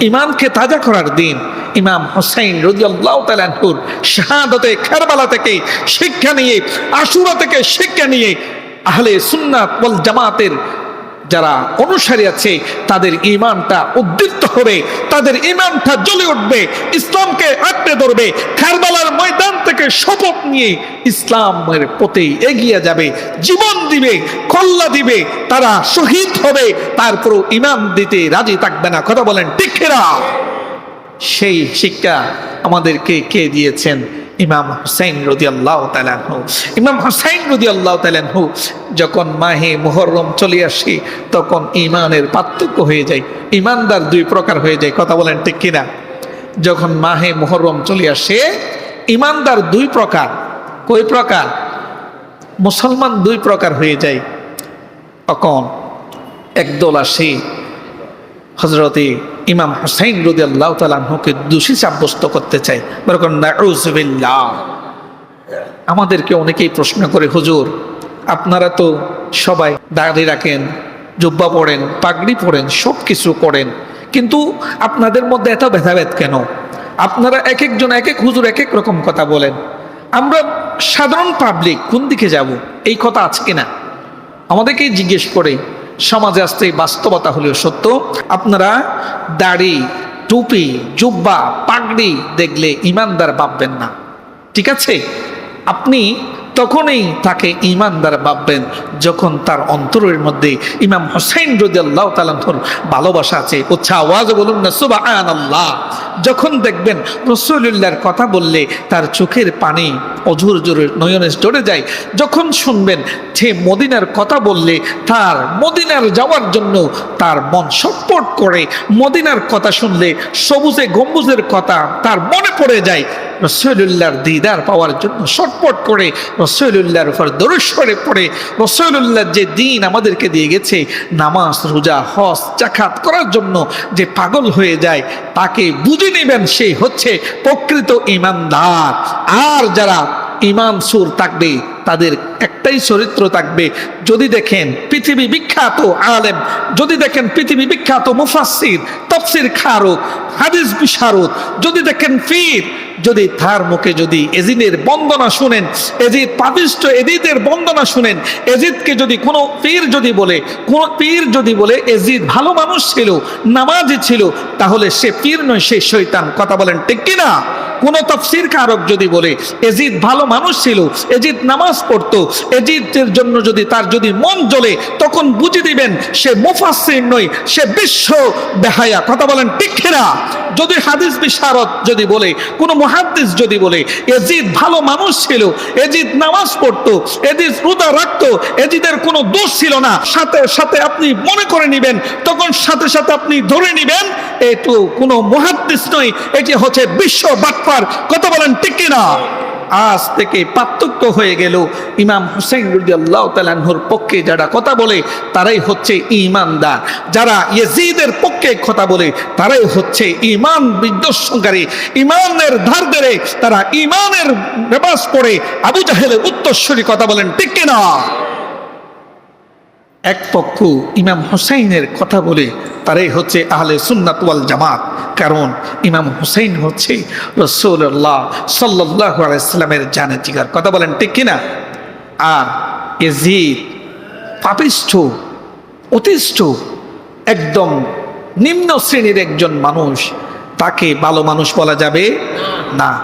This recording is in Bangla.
ইমানকে তাজা করার দিন ইমাম হোসেন রদিয়াল্লাহ শাহাদতে, খেরবালা থেকে শিক্ষা নিয়ে, আশুরা থেকে শিক্ষা নিয়ে আহলে সুন্নাত জামাতের যারা অনুসারী আছে, তাদের ইমানটা উদ্দীপ্ত হবে, তাদের ইমানটা জ্বলে উঠবে, ইসলামকে আঁকড়ে ধরবে, খারবালার ময়দান থেকে শপথ নিয়ে ইসলামের পথে এগিয়ে যাবে, জীবন দিবে, কল্লা দিবে, তারা শহীদ হবে, তারপরও ইমান দিতে রাজি থাকবে না। কথা বলেন টিকেরা সেই শিক্ষা আমাদেরকে কে দিয়েছেন? ইমাম হুসাইন রদি আল্লাহ তালানহু ইমাম হুসাইন রদি আল্লাহ তালানহু যখন মাহে মুহররম চলে আসে, তখন ইমানের পার্থক্য হয়ে যায় ইমানদার দুই প্রকার হয়ে যায়, কথা বলেন ঠিক কিনা? যখন মাহে মুহররম চলে আসে ইমানদার দুই প্রকার। কই প্রকার? মুসলমান দুই প্রকার হয়ে যায়। তখন একদল আসে হজরতে ইমাম হুসাইন রদি আল্লাহ তালাহুকে দোষী সাব্যস্ত করতে চাই বরকম আমাদেরকে অনেকেই প্রশ্ন করে, হুজুর, আপনারা তো সবাই দাড়ি রাখেন, জুব্বা পড়েন, পাগড়ি পড়েন সব কিছু করেন, কিন্তু আপনাদের মধ্যে এত ভেদাভেদ কেন? আপনারা এক একজন এক এক হুজুর এক এক রকম কথা বলেন। আমরা সাধারণ পাবলিক কোন দিকে যাব? এই কথা আজকে না আমাদেরকেই জিজ্ঞেস করে সমাজে আসতে বাস্তবতা হলেও সত্য। আপনারা দাড়ি, টুপি, জুব্বা, পাগড়ি দেখলে ইমানদার ভাববেন না। ঠিক আছে? আপনি তখনই তাকে ইমানদার ভাববেন যখন তার অন্তরের মধ্যে ইমাম হোসেন হোসাইন রদিয়াল্লাহ তালান্তর ভালোবাসা আছে। উচ্ছা আওয়াজ বলুন না সুবাহ আল্লাহ যখন দেখবেন রসুল্লাহর কথা বললে তার চোখের পানি অঝুর জোরে নয়নে জড়ে যায়, যখন শুনবেন সে মদিনার কথা বললে তার মদিনার যাওয়ার জন্য তার মন সটপট করে, মদিনার কথা শুনলে সবুজে গম্বুজের কথা তার মনে পড়ে যায় রসুল্লাহর দিদার পাওয়ার জন্য শটপট করে রসুল্লাহর উপর দরস্বরে পড়ে রসুল্লাহর যে দিন আমাদেরকে দিয়ে গেছে, নামাজ, রোজা হস চাখাত করার জন্য যে পাগল হয়ে যায়, তাকে বুঝে নেবেন সেই হচ্ছে প্রকৃত ইমানদার। আর যারা ইমান সুর থাকবে তাদের একটাই চরিত্র থাকবে। যদি দেখেন পৃথিবী বিখ্যাত আলেম, যদি দেখেন পৃথিবী বিখ্যাত মুফাসির তফসির খারক, হাদিস বিশারদ, যদি দেখেন ফির যদি তার মুখে যদি এজিদের বন্দনা শুনেন, এজিদ পাপিষ্ট এজিদের বন্দনা শুনেন, এজিদকে যদি কোনো পীর যদি বলে, কোন পীর যদি বলে এজিদ ভালো মানুষ ছিল, নামাজি ছিল, তাহলে সে পীর নয়, সে শৈতান কথা বলেন ঠিক কিনা? কোন তফসির কারক যদি বলে, এজিদ ভালো মানুষ ছিল, এজিদ নামাজ পড়তো এজিদের জন্য যদি তার যদি মন জ্বলে, তখন বুঝে দিবেন সে মুফাসির নয় সে বিশ্ব বেহায়া। কথা বলেন টিক্ষেরা যদি হাদিস বিশারদ যদি বলে, কোনো মুহাদ্দিস যদি বলে, এজিদ ভালো মানুষ ছিল, এজিদ নামাজ পড়তো, এজিদ রোজা রাখতো, এজিদের কোনো দোষ ছিল না। সাথে সাথে আপনি মনে করে নিবেন, তখন সাথে সাথে আপনি ধরে নিবেন এটু কোনো মুহাদ্দিস নয়, এটি হচ্ছে বিশ্ব বাটপার। কথা বলেন ঠিক না আজ থেকে পার্থক্য হয়ে গেল। ইমাম হুসেন রুদিয়াল্লাহ তালাহুর পক্ষে যারা কথা বলে, তারাই হচ্ছে ইমানদার যারা ইয়েজিদের পক্ষে কথা বলে, তারাই হচ্ছে ইমান বিধ্বংসকারী ইমানের ধার ধরে তারা ইমানের রেবাস পড়ে। আবু জাহেলের উত্তরস্বরী কথা বলেন, ঠিক কিনা? এক পক্ষ ইমাম হুসাইনের কথা বলে, তারাই হচ্ছে আহলে সুন্নাত ওয়াল জামাত। কারণ ইমাম হুসেন হচ্ছে রসুল্লাহ সাল্লাহ আলাইস্লামের জানে জিগার। কথা বলেন ঠিক কিনা? আর এজিদ পাপিষ্ঠ, অতিষ্ঠ, একদম নিম্ন শ্রেণির একজন মানুষ, তাকে ভালো মানুষ বলা যাবে না।